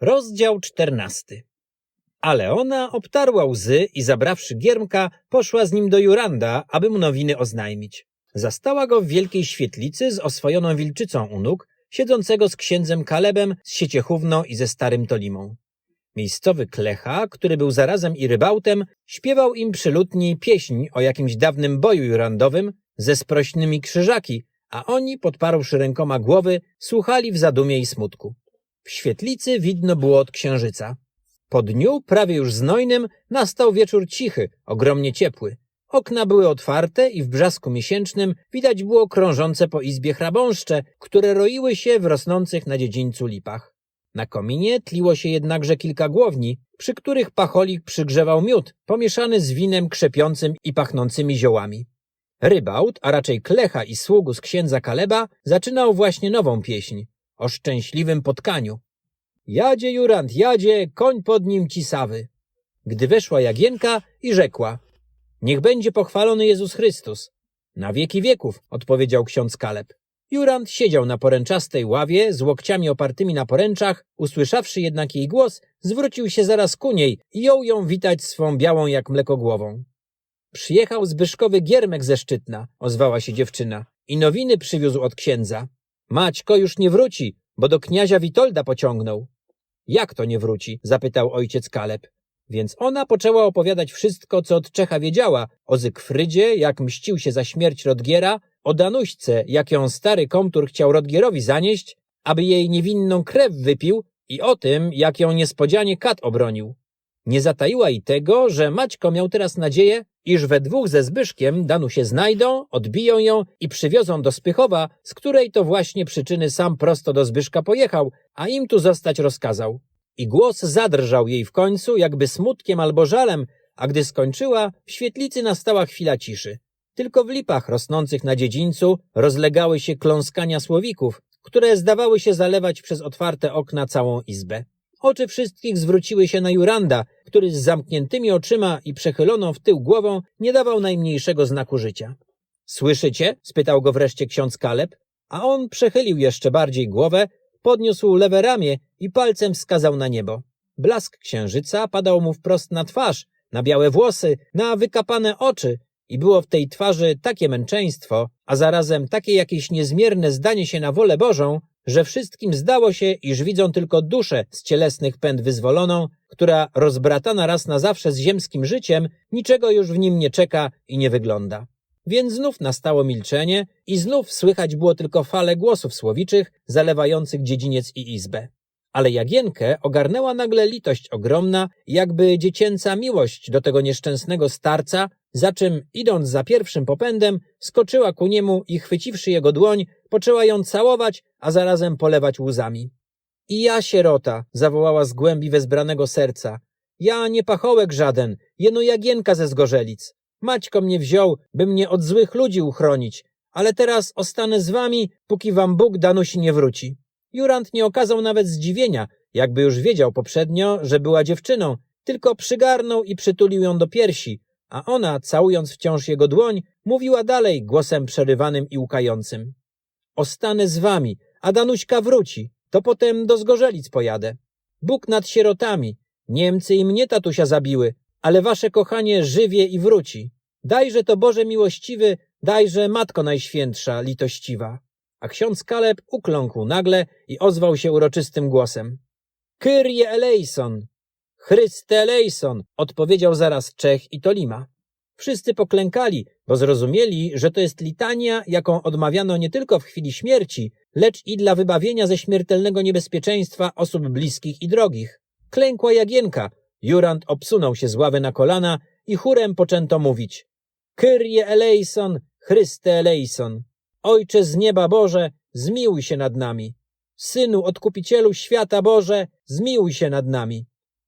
Rozdział czternasty. Ale ona obtarła łzy i zabrawszy Giermka, poszła z nim do Juranda, aby mu nowiny oznajmić. Zastała go w wielkiej świetlicy z oswojoną wilczycą u nóg, siedzącego z księdzem Kalebem, z sieciechówną i ze starym Tolimą. Miejscowy Klecha, który był zarazem i rybałtem, śpiewał im przy lutni pieśń o jakimś dawnym boju jurandowym ze sprośnymi krzyżaki, a oni, podparłszy rękoma głowy, słuchali w zadumie i smutku. W świetlicy widno było od księżyca. Po dniu, prawie już znojnym, nastał wieczór cichy, ogromnie ciepły. Okna były otwarte i w brzasku miesięcznym widać było krążące po izbie chrabąszcze, które roiły się w rosnących na dziedzińcu lipach. Na kominie tliło się jednakże kilka głowni, przy których pacholik przygrzewał miód, pomieszany z winem krzepiącym i pachnącymi ziołami. Rybałt, a raczej Klecha i sługu z księdza Kaleba, zaczynał właśnie nową pieśń o szczęśliwym potkaniu. Jadzie Jurand, jadzie, koń pod nim cisawy. Gdy weszła Jagienka i rzekła, niech będzie pochwalony Jezus Chrystus. Na wieki wieków, odpowiedział ksiądz Kaleb. Jurand siedział na poręczastej ławie z łokciami opartymi na poręczach, usłyszawszy jednak jej głos, zwrócił się zaraz ku niej i jął ją witać swą białą jak mleko głową. Przyjechał Zbyszkowy Giermek ze Szczytna, ozwała się dziewczyna, i nowiny przywiózł od księdza. Maćko już nie wróci, bo do kniazia Witolda pociągnął. Jak to nie wróci? zapytał ojciec Kaleb. Więc ona poczęła opowiadać wszystko, co od Czecha wiedziała, o Zygfrydzie, jak mścił się za śmierć Rodgiera, o Danuśce, jak ją stary komtur chciał Rodgierowi zanieść, aby jej niewinną krew wypił i o tym, jak ją niespodzianie kat obronił. Nie zataiła i tego, że Maćko miał teraz nadzieję, iż we dwóch ze Zbyszkiem Danu się znajdą, odbiją ją i przywiozą do Spychowa, z której to właśnie przyczyny sam prosto do Zbyszka pojechał, a im tu zostać rozkazał. I głos zadrżał jej w końcu, jakby smutkiem albo żalem, a gdy skończyła, w świetlicy nastała chwila ciszy. Tylko w lipach rosnących na dziedzińcu rozlegały się kląskania słowików, które zdawały się zalewać przez otwarte okna całą izbę. Oczy wszystkich zwróciły się na Juranda, który z zamkniętymi oczyma i przechyloną w tył głową nie dawał najmniejszego znaku życia. Słyszycie? spytał go wreszcie ksiądz Kaleb, a on przechylił jeszcze bardziej głowę, podniósł lewe ramię i palcem wskazał na niebo. Blask księżyca padał mu wprost na twarz, na białe włosy, na wykapane oczy i było w tej twarzy takie męczeństwo, a zarazem takie jakieś niezmierne zdanie się na wolę Bożą, że wszystkim zdało się, iż widzą tylko duszę z cielesnych pęd wyzwoloną, która rozbratana raz na zawsze z ziemskim życiem, niczego już w nim nie czeka i nie wygląda. Więc znów nastało milczenie i znów słychać było tylko fale głosów słowiczych zalewających dziedziniec i izbę. Ale Jagienkę ogarnęła nagle litość ogromna, jakby dziecięca miłość do tego nieszczęsnego starca, za czym, idąc za pierwszym popędem, skoczyła ku niemu i chwyciwszy jego dłoń, poczęła ją całować, a zarazem polewać łzami. I ja, sierota, zawołała z głębi wezbranego serca. Ja nie pachołek żaden, jeno Jagienka ze Zgorzelic. Maćko mnie wziął, by mnie od złych ludzi uchronić, ale teraz ostanę z wami, póki wam Bóg Danusi nie wróci. Jurand nie okazał nawet zdziwienia, jakby już wiedział poprzednio, że była dziewczyną, tylko przygarnął i przytulił ją do piersi, a ona, całując wciąż jego dłoń, mówiła dalej głosem przerywanym i łkającym. Ostanę z wami, a Danuśka wróci, to potem do Zgorzelic pojadę. Bóg nad sierotami, Niemcy i mnie tatusia zabiły, ale wasze kochanie żywie i wróci. Dajże to Boże miłościwy, dajże Matko Najświętsza, litościwa. A ksiądz Kaleb ukląkł nagle i ozwał się uroczystym głosem. Kyrie eleison! Chryste eleison! odpowiedział zaraz Czech i Tolima. Wszyscy poklękali, bo zrozumieli, że to jest litania, jaką odmawiano nie tylko w chwili śmierci, lecz i dla wybawienia ze śmiertelnego niebezpieczeństwa osób bliskich i drogich. Klękła Jagienka, Jurand obsunął się z ławy na kolana i chórem poczęto mówić. Kyrie eleison, Chryste eleison. Ojcze z nieba Boże, zmiłuj się nad nami. Synu, odkupicielu świata Boże, zmiłuj się nad nami.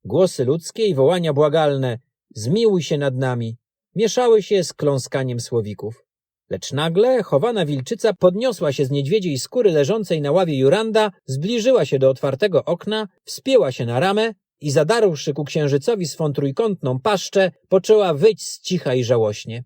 Głosy ludzkie i wołania błagalne, zmiłuj się nad nami, mieszały się z kląskaniem słowików. Lecz nagle chowana wilczyca podniosła się z niedźwiedziej skóry leżącej na ławie Juranda, zbliżyła się do otwartego okna, wspięła się na ramę i zadarłszy ku księżycowi swą trójkątną paszczę, poczęła wyć z cicha i żałośnie.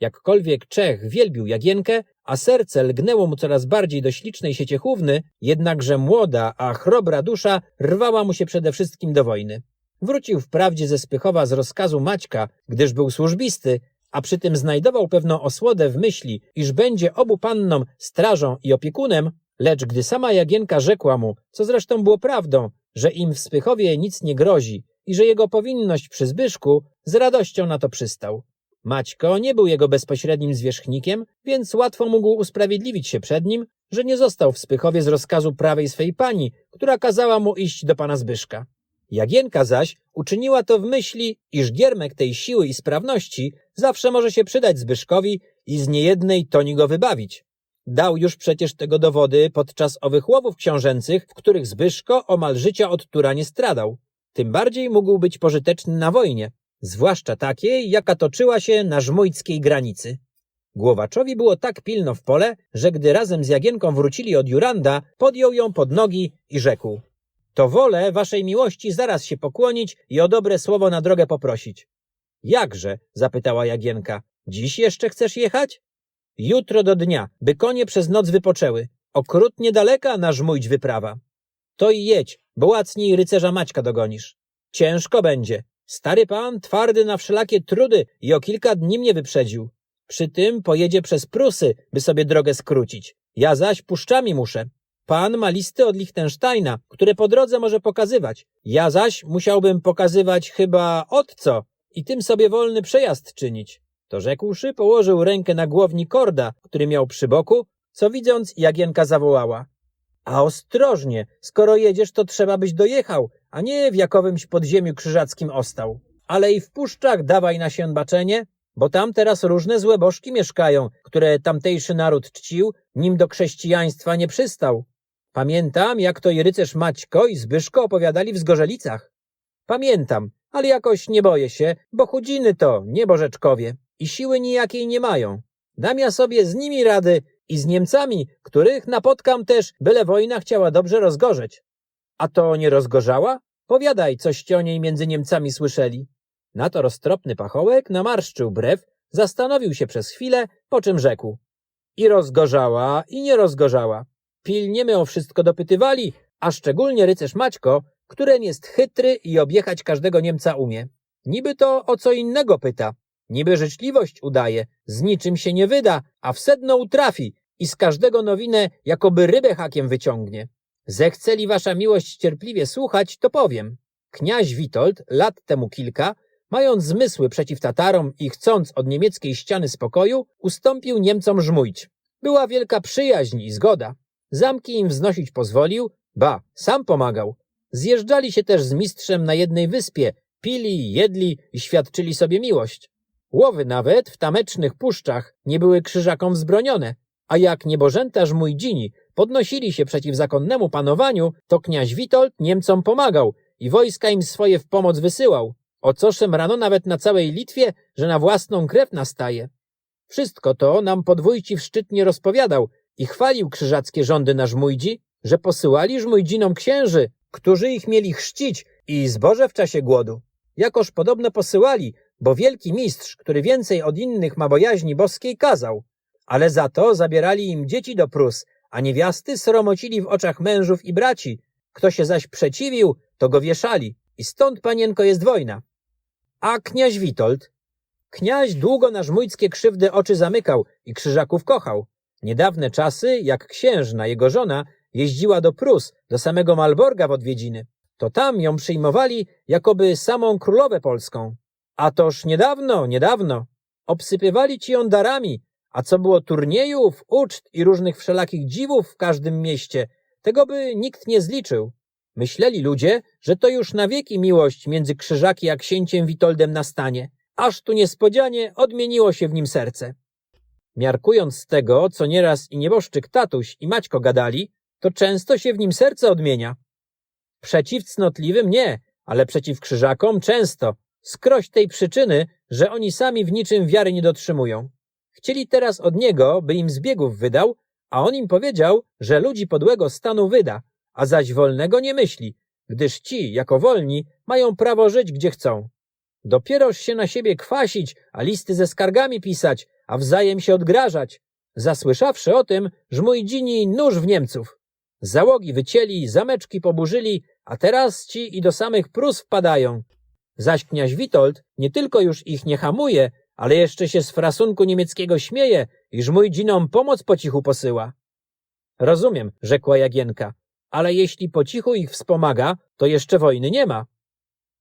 Jakkolwiek Czech wielbił Jagienkę, a serce lgnęło mu coraz bardziej do ślicznej sieciechówny, jednakże młoda, a chrobra dusza rwała mu się przede wszystkim do wojny. Wrócił wprawdzie ze Spychowa z rozkazu Maćka, gdyż był służbisty, a przy tym znajdował pewną osłodę w myśli, iż będzie obu pannom strażą i opiekunem, lecz gdy sama Jagienka rzekła mu, co zresztą było prawdą, że im w Spychowie nic nie grozi i że jego powinność przy Zbyszku, z radością na to przystał. Maćko nie był jego bezpośrednim zwierzchnikiem, więc łatwo mógł usprawiedliwić się przed nim, że nie został w Spychowie z rozkazu prawej swej pani, która kazała mu iść do pana Zbyszka. Jagienka zaś uczyniła to w myśli, iż giermek tej siły i sprawności zawsze może się przydać Zbyszkowi i z niejednej toni go wybawić. Dał już przecież tego dowody podczas owych łowów książęcych, w których Zbyszko omal życia od tura nie stradał. Tym bardziej mógł być pożyteczny na wojnie, zwłaszcza takiej, jaka toczyła się na żmujckiej granicy. Głowaczowi było tak pilno w pole, że gdy razem z Jagienką wrócili od Juranda, podjął ją pod nogi i rzekł to wolę waszej miłości zaraz się pokłonić i o dobre słowo na drogę poprosić. Jakże? zapytała Jagienka. Dziś jeszcze chcesz jechać? Jutro do dnia, by konie przez noc wypoczęły. Okrutnie daleka nasz mójć wyprawa. To i jedź, bo łacniej rycerza Maćka dogonisz. Ciężko będzie. Stary pan twardy na wszelakie trudy i o kilka dni mnie wyprzedził. Przy tym pojedzie przez Prusy, by sobie drogę skrócić. Ja zaś puszczami muszę. Pan ma listy od Liechtensteina, które po drodze może pokazywać. Ja zaś musiałbym pokazywać chyba od co i tym sobie wolny przejazd czynić. To rzekłszy, położył rękę na głowni korda, który miał przy boku, co widząc Jagienka zawołała. A ostrożnie, skoro jedziesz, to trzeba byś dojechał, a nie w jakowymś podziemiu krzyżackim ostał. Ale i w puszczach dawaj na się baczenie, bo tam teraz różne złe bożki mieszkają, które tamtejszy naród czcił, nim do chrześcijaństwa nie przystał. Pamiętam, jak to i rycerz Maćko i Zbyszko opowiadali w Zgorzelicach. Pamiętam, ale jakoś nie boję się, bo chudziny to, nie bożeczkowie, i siły nijakiej nie mają. Dam ja sobie z nimi rady i z Niemcami, których napotkam też, byle wojna chciała dobrze rozgorzeć. A to nie rozgorzała? Powiadaj, coście o niej między Niemcami słyszeli. Na to roztropny pachołek namarszczył brew, zastanowił się przez chwilę, po czym rzekł. I rozgorzała, i nie rozgorzała. Pilnie my o wszystko dopytywali, a szczególnie rycerz Maćko, któren jest chytry i objechać każdego Niemca umie. Niby to o co innego pyta, niby życzliwość udaje, z niczym się nie wyda, a w sedno utrafi i z każdego nowinę jakoby rybę hakiem wyciągnie. Zechceli wasza miłość cierpliwie słuchać, to powiem. Kniaź Witold, lat temu kilka, mając zmysły przeciw Tatarom i chcąc od niemieckiej ściany spokoju, ustąpił Niemcom żmujć. Była wielka przyjaźń i zgoda. Zamki im wznosić pozwolił, ba, sam pomagał. Zjeżdżali się też z mistrzem na jednej wyspie, pili, jedli i świadczyli sobie miłość. Łowy nawet w tamecznych puszczach nie były krzyżakom wzbronione, a jak niebożęta żmujdzini podnosili się przeciw zakonnemu panowaniu, to kniaź Witold Niemcom pomagał i wojska im swoje w pomoc wysyłał. O co szemrano nawet na całej Litwie, że na własną krew nastaje. Wszystko to nam podwójci szczytnie rozpowiadał i chwalił krzyżackie rządy na żmujdzi, że posyłali żmujdzinom księży, którzy ich mieli chrzcić i zboże w czasie głodu. Jakoż podobno posyłali, bo wielki mistrz, który więcej od innych ma bojaźni boskiej, kazał. Ale za to zabierali im dzieci do Prus, a niewiasty sromocili w oczach mężów i braci. Kto się zaś przeciwił, to go wieszali. I stąd, panienko, jest wojna. A kniaź Witold? Kniaź długo na żmujckie krzywdy oczy zamykał i krzyżaków kochał. Niedawne czasy, jak księżna, jego żona, jeździła do Prus, do samego Malborga w odwiedziny. To tam ją przyjmowali, jakoby samą królowę polską. A toż niedawno, niedawno. Obsypywali ci ją darami, a co było turniejów, uczt i różnych wszelakich dziwów w każdym mieście, tego by nikt nie zliczył. Myśleli ludzie, że to już na wieki miłość między Krzyżaki a księciem Witoldem nastanie, aż tu niespodzianie odmieniło się w nim serce. Miarkując z tego, co nieraz i nieboszczyk tatuś i Maćko gadali, to często się w nim serce odmienia. Przeciw cnotliwym nie, ale przeciw krzyżakom często, skroś tej przyczyny, że oni sami w niczym wiary nie dotrzymują. Chcieli teraz od niego, by im zbiegów wydał, a on im powiedział, że ludzi podłego stanu wyda, a zaś wolnego nie myśli, gdyż ci, jako wolni, mają prawo żyć gdzie chcą. Dopieroż się na siebie kwasić, a listy ze skargami pisać, a wzajem się odgrażać. Zasłyszawszy o tym, żmujdzini nóż w Niemców. Załogi wycięli, zameczki poburzyli, a teraz ci i do samych Prus wpadają. Zaś kniaź Witold nie tylko już ich nie hamuje, ale jeszcze się z frasunku niemieckiego śmieje i żmujdzinom pomoc po cichu posyła. Rozumiem, rzekła Jagienka, ale jeśli po cichu ich wspomaga, to jeszcze wojny nie ma.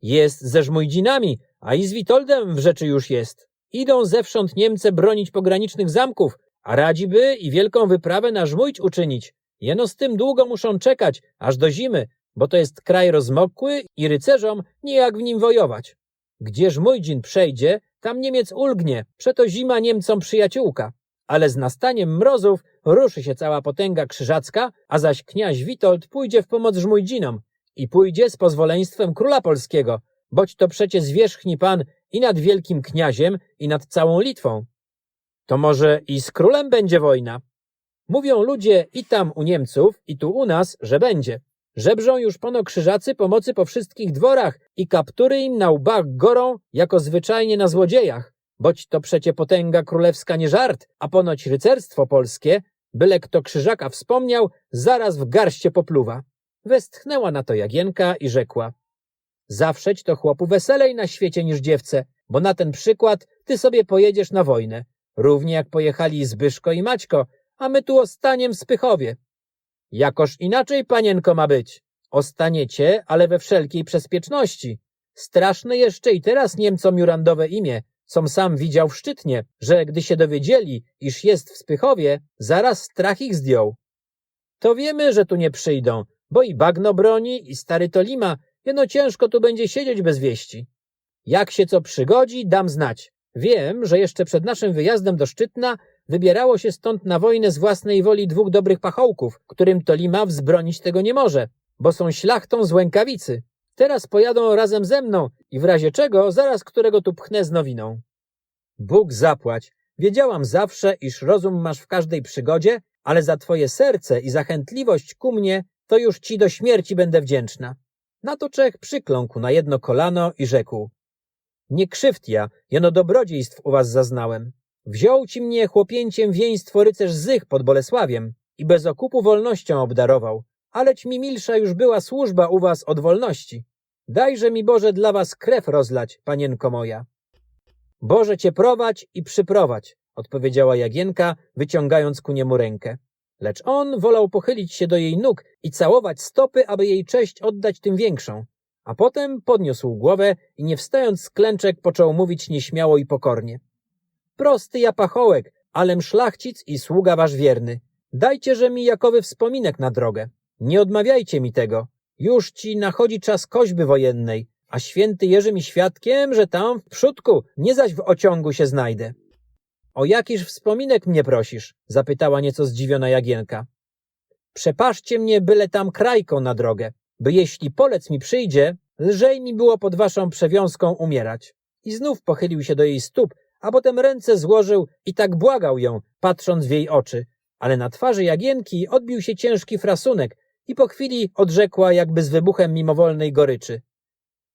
Jest ze żmujdzinami, a i z Witoldem w rzeczy już jest. Idą zewsząd Niemce bronić pogranicznych zamków, a radzi by i wielką wyprawę na żmójdź uczynić. Jeno z tym długo muszą czekać, aż do zimy, bo to jest kraj rozmokły i rycerzom nijak w nim wojować. Gdzie żmujdzin przejdzie, tam Niemiec ulgnie, przeto zima Niemcom przyjaciółka. Ale z nastaniem mrozów ruszy się cała potęga krzyżacka, a zaś kniaź Witold pójdzie w pomoc żmujdzinom i pójdzie z pozwoleństwem króla polskiego, boć to przecie zwierzchni pan i nad wielkim kniaziem, i nad całą Litwą. To może i z królem będzie wojna? Mówią ludzie i tam u Niemców, i tu u nas, że będzie. Żebrzą już pono krzyżacy pomocy po wszystkich dworach i kaptury im na łbach gorą, jako zwyczajnie na złodziejach. Boć to przecie potęga królewska nie żart, a ponoć rycerstwo polskie, byle kto krzyżaka wspomniał, zaraz w garście popluwa. Westchnęła na to Jagienka i rzekła. Zawszeć to chłopu weselej na świecie niż dziewce, bo na ten przykład ty sobie pojedziesz na wojnę. Równie jak pojechali Zbyszko i Maćko, a my tu ostaniem w Spychowie. Jakoż inaczej, panienko, ma być. Ostaniecie, ale we wszelkiej bezpieczności. Straszne jeszcze i teraz Niemcom jurandowe imię, com sam widział w Szczytnie, że gdy się dowiedzieli, iż jest w Spychowie, zaraz strach ich zdjął. To wiemy, że tu nie przyjdą, bo i bagno broni, i stary Tolima, jeno ciężko tu będzie siedzieć bez wieści. Jak się co przygodzi, dam znać. Wiem, że jeszcze przed naszym wyjazdem do Szczytna wybierało się stąd na wojnę z własnej woli dwóch dobrych pachołków, którym Tolima wzbronić tego nie może, bo są ślachtą z Łękawicy. Teraz pojadą razem ze mną i w razie czego zaraz którego tu pchnę z nowiną. Bóg zapłać. Wiedziałam zawsze, iż rozum masz w każdej przygodzie, ale za twoje serce i zachętliwość ku mnie, to już ci do śmierci będę wdzięczna. Na to Czech przykląkł na jedno kolano i rzekł. Nie krzywd ja, jeno dobrodziejstw u was zaznałem. Wziął ci mnie chłopięciem wieństwo rycerz Zych pod Bolesławiem i bez okupu wolnością obdarował, aleć mi milsza już była służba u was od wolności. Dajże mi Boże dla was krew rozlać, panienko moja. Boże cię prowadź i przyprowadź, odpowiedziała Jagienka, wyciągając ku niemu rękę. Lecz on wolał pochylić się do jej nóg i całować stopy, aby jej cześć oddać tym większą. A potem podniósł głowę i nie wstając z klęczek począł mówić nieśmiało i pokornie. Prosty ja pachołek, alem szlachcic i sługa wasz wierny. Dajcieże mi jakowy wspominek na drogę. Nie odmawiajcie mi tego. Już ci nachodzi czas koźby wojennej, a święty Jerzy mi świadkiem, że tam w przódku, nie zaś w ociągu się znajdę. O jakiż wspominek mnie prosisz? zapytała nieco zdziwiona Jagienka. Przepaszcie mnie byle tam krajką na drogę, by jeśli polec mi przyjdzie, lżej mi było pod waszą przewiązką umierać. I znów pochylił się do jej stóp, a potem ręce złożył i tak błagał ją, patrząc w jej oczy. Ale na twarzy Jagienki odbił się ciężki frasunek i po chwili odrzekła jakby z wybuchem mimowolnej goryczy.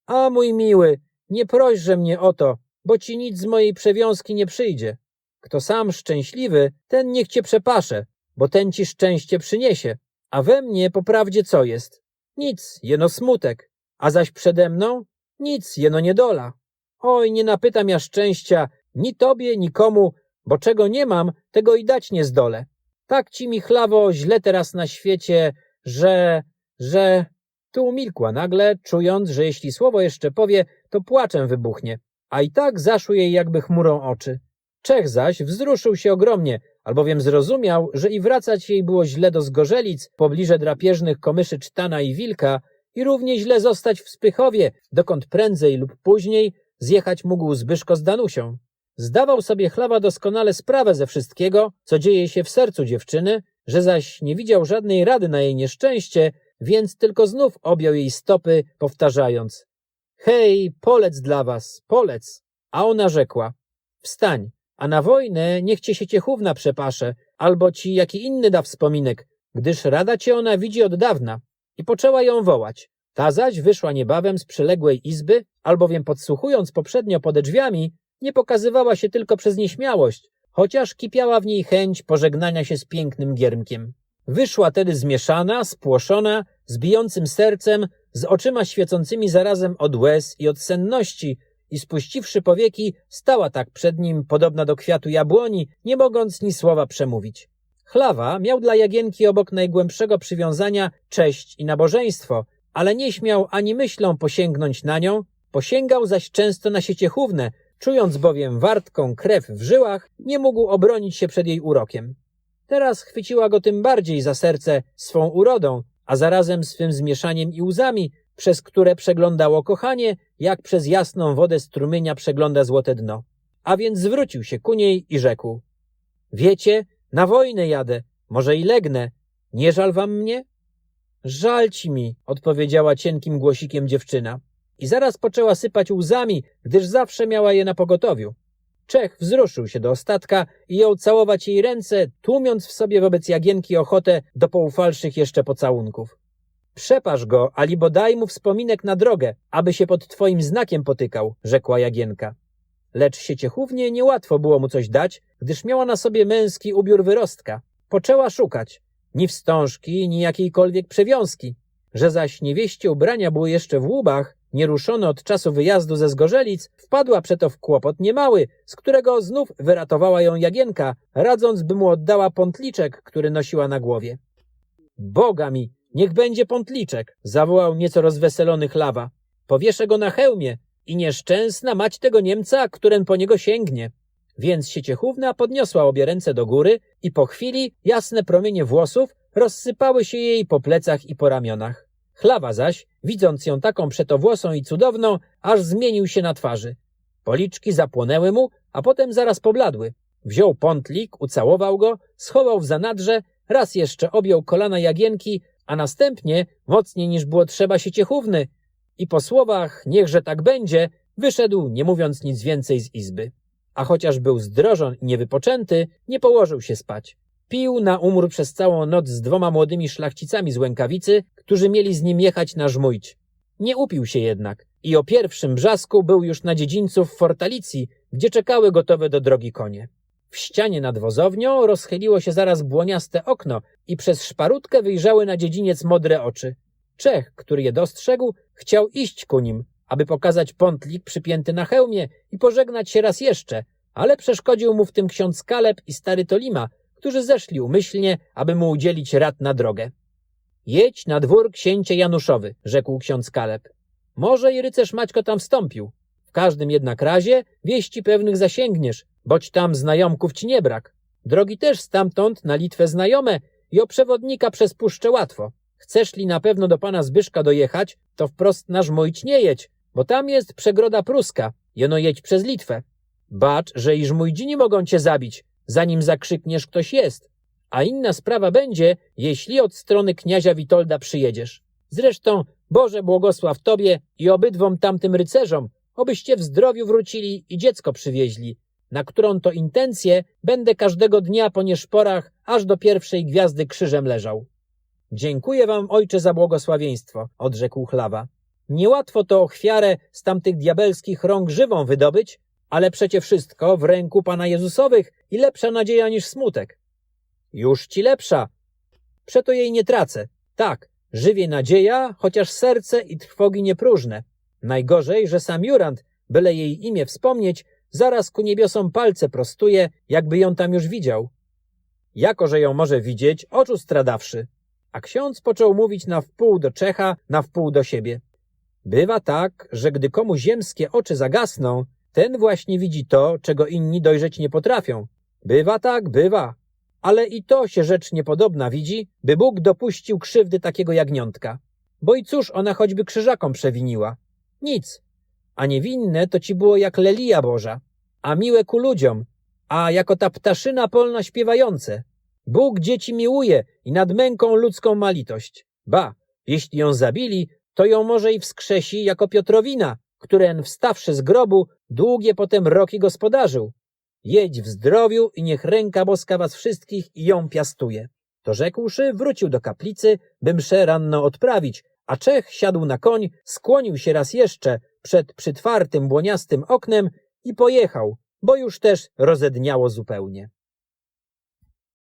A mój miły, nie prośże mnie o to, bo ci nic z mojej przewiązki nie przyjdzie. Kto sam szczęśliwy, ten niech cię przepasze, bo ten ci szczęście przyniesie. A we mnie poprawdzie co jest? Nic, jeno smutek. A zaś przede mną? Nic, jeno niedola. Oj, nie napytam ja szczęścia, ni tobie, nikomu, bo czego nie mam, tego i dać nie zdolę. Tak ci mi chlawo źle teraz na świecie, że, że... Tu umilkła nagle, czując, że jeśli słowo jeszcze powie, to płaczem wybuchnie, a i tak zaszły jej jakby chmurą oczy. Czech zaś wzruszył się ogromnie, albowiem zrozumiał, że i wracać jej było źle do Zgorzelic, pobliże drapieżnych komyszy Cztana i Wilka, i równie źle zostać w Spychowie, dokąd prędzej lub później zjechać mógł Zbyszko z Danusią. Zdawał sobie chlawa doskonale sprawę ze wszystkiego, co dzieje się w sercu dziewczyny, że zaś nie widział żadnej rady na jej nieszczęście, więc tylko znów objął jej stopy, powtarzając Hej, polec dla was, polec! A ona rzekła Wstań, a na wojnę niech cię się ciechówna przepasze, albo ci jaki inny da wspominek, gdyż rada cię ona widzi od dawna. I poczęła ją wołać. Ta zaś wyszła niebawem z przyległej izby, albowiem podsłuchując poprzednio pode drzwiami, nie pokazywała się tylko przez nieśmiałość, chociaż kipiała w niej chęć pożegnania się z pięknym giermkiem. Wyszła tedy zmieszana, spłoszona, z bijącym sercem, z oczyma świecącymi zarazem od łez i od senności i spuściwszy powieki, stała tak przed nim, podobna do kwiatu jabłoni, nie mogąc ni słowa przemówić. Chlawa miał dla Jagienki obok najgłębszego przywiązania cześć i nabożeństwo, ale nie śmiał ani myślą posięgnąć na nią, posięgał zaś często na sieciechówne, czując bowiem wartką krew w żyłach, nie mógł obronić się przed jej urokiem. Teraz chwyciła go tym bardziej za serce swą urodą, a zarazem swym zmieszaniem i łzami, przez które przeglądało kochanie, jak przez jasną wodę strumienia przegląda złote dno. A więc zwrócił się ku niej i rzekł: Wiecie, na wojnę jadę, może i legnę. Nie żal wam mnie? Żal ci mi, odpowiedziała cienkim głosikiem dziewczyna. I zaraz poczęła sypać łzami, gdyż zawsze miała je na pogotowiu. Czech wzruszył się do ostatka i jął całować jej ręce, tłumiąc w sobie wobec Jagienki ochotę do poufalszych jeszcze pocałunków. Przepasz go, alibo daj mu wspominek na drogę, aby się pod twoim znakiem potykał, rzekła Jagienka. Lecz sieciechównie niełatwo było mu coś dać, gdyż miała na sobie męski ubiór wyrostka. Poczęła szukać. Ni wstążki, ni jakiejkolwiek przewiązki. Że zaś niewieście ubrania były jeszcze w łubach, nieruszone od czasu wyjazdu ze Zgorzelic, wpadła przeto w kłopot niemały, z którego znów wyratowała ją Jagienka, radząc, by mu oddała pątliczek, który nosiła na głowie. Boga mi, niech będzie pątliczek, zawołał nieco rozweselony Chlawa. Powieszę go na hełmie i nieszczęsna mać tego Niemca, któren po niego sięgnie. Więc sieciechówna podniosła obie ręce do góry i po chwili jasne promienie włosów rozsypały się jej po plecach i po ramionach. Chlawa zaś, widząc ją taką przetowłosą i cudowną, aż zmienił się na twarzy. Policzki zapłonęły mu, a potem zaraz pobladły. Wziął pątlik, ucałował go, schował w zanadrze, raz jeszcze objął kolana Jagienki, a następnie, mocniej niż było trzeba sieciechówny, i po słowach, niechże tak będzie, wyszedł, nie mówiąc nic więcej z izby. A chociaż był zdrożon i niewypoczęty, nie położył się spać. Pił na umór przez całą noc z dwoma młodymi szlachcicami z Łękawicy, którzy mieli z nim jechać na żmójć. Nie upił się jednak i o pierwszym brzasku był już na dziedzińcu w Fortalicji, gdzie czekały gotowe do drogi konie. W ścianie nad wozownią rozchyliło się zaraz błoniaste okno i przez szparutkę wyjrzały na dziedziniec modre oczy. Czech, który je dostrzegł, chciał iść ku nim, aby pokazać pątlik przypięty na hełmie i pożegnać się raz jeszcze, ale przeszkodził mu w tym ksiądz Kaleb i stary Tolima, którzy zeszli umyślnie, aby mu udzielić rad na drogę. Jedź na dwór księcie Januszowy, rzekł ksiądz Kaleb. Może i rycerz Maćko tam wstąpił. W każdym jednak razie wieści pewnych zasięgniesz, boć tam znajomków ci nie brak. Drogi też stamtąd na Litwę znajome i o przewodnika przez puszczę łatwo. Chcesz li na pewno do pana Zbyszka dojechać, to wprost na Żmójć nie jedź, bo tam jest przegroda pruska, jeno jedź przez Litwę. Bacz, że i Żmójdzini mogą cię zabić, zanim zakrzykniesz ktoś jest. A inna sprawa będzie, jeśli od strony kniazia Witolda przyjedziesz. Zresztą Boże błogosław tobie i obydwom tamtym rycerzom, obyście w zdrowiu wrócili i dziecko przywieźli, na którą to intencję będę każdego dnia po nieszporach aż do pierwszej gwiazdy krzyżem leżał. Dziękuję wam, ojcze, za błogosławieństwo, odrzekł Chlawa. Niełatwo to ofiarę z tamtych diabelskich rąk żywą wydobyć, ale przecie wszystko w ręku Pana Jezusowych i lepsza nadzieja niż smutek. Już ci lepsza. Przeto jej nie tracę. Tak, żywie nadzieja, chociaż serce i trwogi niepróżne. Najgorzej, że sam Jurand, byle jej imię wspomnieć, zaraz ku niebiosom palce prostuje, jakby ją tam już widział. Jako, że ją może widzieć, oczu stradawszy. A ksiądz począł mówić na wpół do Czecha, na wpół do siebie. Bywa tak, że gdy komu ziemskie oczy zagasną, ten właśnie widzi to, czego inni dojrzeć nie potrafią. Bywa tak, bywa. Ale i to się rzecz niepodobna widzi, by Bóg dopuścił krzywdy takiego jagniątka. Bo i cóż ona choćby krzyżakom przewiniła? Nic. A niewinne to ci było jak lelia Boża, a miłe ku ludziom, a jako ta ptaszyna polna śpiewające. Bóg dzieci miłuje i nad męką ludzką ma litość. Ba, jeśli ją zabili, to ją może i wskrzesi jako Piotrowina, któren wstawszy z grobu, długie potem roki gospodarzył. Jedź w zdrowiu i niech ręka boska was wszystkich i ją piastuje. To rzekłszy, wrócił do kaplicy, by mszę ranno odprawić, a Czech siadł na koń, skłonił się raz jeszcze przed przytwartym błoniastym oknem i pojechał, bo już też rozedniało zupełnie.